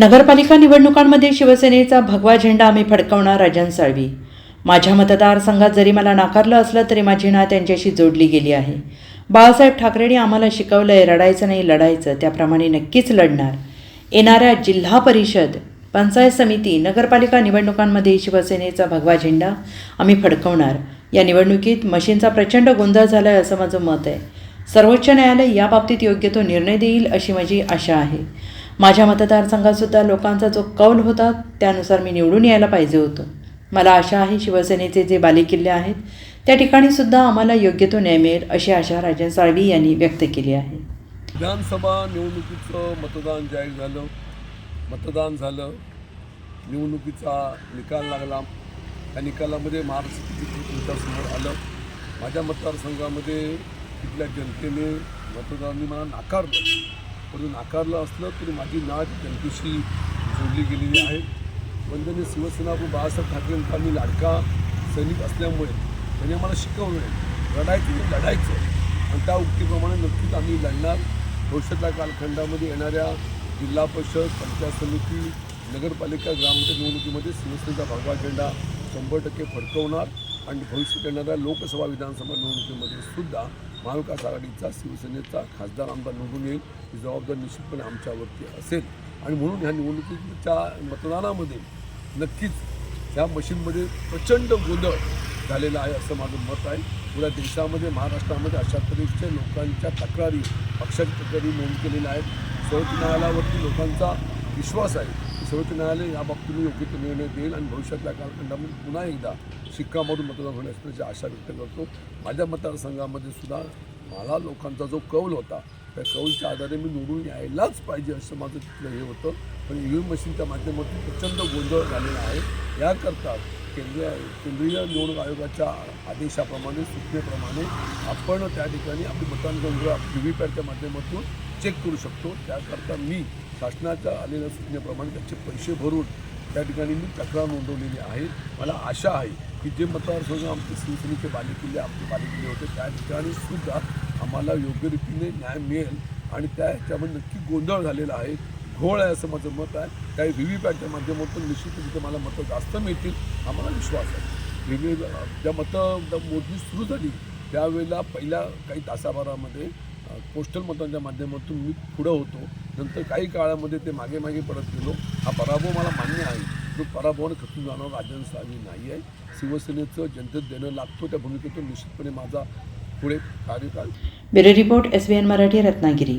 नगरपालिका निवडणुकांमध्ये शिवसेनेचा भगवा झेंडा आम्ही फडकवणार राजन साळवी. माझ्या मतदारसंघात जरी मला नाकारलं असलं तरी माझी ना त्यांच्याशी जोडली गेली आहे. बाळासाहेब ठाकरेंनी आम्हाला शिकवलं आहे रडायचं नाही लढायचं त्याप्रमाणे नक्कीच लढणार. येणाऱ्या जिल्हा परिषद पंचायत समिती नगरपालिका निवडणुकांमध्ये शिवसेनेचा भगवा झेंडा आम्ही फडकवणार. या निवडणुकीत मशीनचा प्रचंड गोंधळ झाला आहे असं माझं मत आहे. सर्वोच्च न्यायालय याबाबतीत योग्य तो निर्णय देईल अशी माझी आशा आहे. माझ्या मतदारसंघातसुद्धा लोकांचा जो कौल होता त्यानुसार मी निवडून यायला पाहिजे होतं. मला आशा आहे शिवसेनेचे जे बालेकिल्ले आहेत त्या ठिकाणी सुद्धा आम्हाला योग्य तो न्याय मिळेल अशी आशा राजन साळवी यांनी व्यक्त केली आहे. विधानसभा निवडणुकीचं मतदान जाहीर झालं. मतदान झालं. निवडणुकीचा निकाल लागला. त्या निकालामध्ये महाराष्ट्र किती आलं. माझ्या मतदारसंघामध्ये तिथल्या जनतेने मतदारांनी मला नाकारलं. परंतु नाकारलं असलं तरी माझी नाट जनतेशी जोडली गेलेली आहे. वंदनीय शिवसेना प्रमुख बाळासाहेब ठाकरेंचा मी लाडका सैनिक असल्यामुळे त्यांनी आम्हाला शिकवलं लढायचं ते लढायचं. आणि त्या उक्तीप्रमाणे नक्कीच आम्ही लढणार. भविष्यातल्या कालखंडामध्ये येणाऱ्या जिल्हा परिषद पंचायत समिती नगरपालिका ग्रामपंचायत निवडणुकीमध्ये शिवसेनेचा भगवा झेंडा शंभर टक्के फडकवणार. आणि भविष्यात येणाऱ्या लोकसभा विधानसभा निवडणुकीमध्ये सुद्धा महाविकास आघाडीचा शिवसेनेचा खासदार आमदार निवडून येईल ही जबाबदारी निश्चितपणे आमच्यावरती असेल. आणि म्हणून ह्या निवडणुकीच्या मतदानामध्ये नक्कीच ह्या मशीनमध्ये प्रचंड गोंधळ झालेला आहे असं माझं मत आहे. पुऱ्या देशामध्ये महाराष्ट्रामध्ये अशा तऱ्हेच्या लोकांच्या तक्रारी पक्षाच्या तक्रारी नोंद केलेल्या आहेत. सर्वोच्च न्यायालयावरती लोकांचा विश्वास आहे. सर्वोच्च न्यायालय या बाबतीने योग्य तो निर्णय देईल आणि भविष्यातल्या कालखंडामध्ये पुन्हा एकदा शिक्कामधून मतदान होण्यास त्याची आशा व्यक्त करतो. माझ्या मतदारसंघामध्ये सुद्धा मला लोकांचा जो कौल होता त्या कौलच्या आधारे मी निवडून यायलाच पाहिजे असं माझं तिथलं हे होतं. पण ई व्ही मशीनच्या माध्यमातून प्रचंड गोंधळ झालेला आहे. याकरता केंद्रीय केंद्रीय निवडणूक आयोगाच्या आदेशाप्रमाणे सूचनेप्रमाणे आपण त्या ठिकाणी आपली मतदान केंद्र व्ही व्ही पॅटच्या माध्यमातून चेक करू शकतो. त्याकरता मी शासनाच्या आलेल्या सूचनेप्रमाणे त्याचे पैसे भरून त्या ठिकाणी मी तक्रार नोंदवलेली आहे. मला आशा आहे की जे मतदारसंघ आमचे शिवसेनेचे बालेकिल्ले आमचे बालेकिल्ले होते त्या ठिकाणी सुद्धा आम्हाला योग्य रीतीने न्याय मिळेल आणि त्या ह्याच्यामध्ये नक्की गोंधळ झालेला आहे. घोळ आहे असं माझं मत आहे. काही व्ही व्ही पॅटच्या माध्यमातून निश्चित तिथे मला मतं जास्त मिळतील हा मला विश्वास आहे. व्ही व्ही ज्या मतं मोजणी सुरू झाली त्यावेळेला पहिल्या काही तासाभरामध्ये पोस्टल मतांच्या माध्यमातून मी पुढं होतो. नंतर काही काळामध्ये ते मागे मागे परत गेलो. हा पराभव मला मान्य आहे. तो पराभवाने खचून जाणार राजन नाही आहे. शिवसेनेचं जनतेत देणं लागतो. त्या भूमिकेतून निश्चितपणे माझा पुढे कार्यकाळ bureau report S B N Marathi Ratnagiri.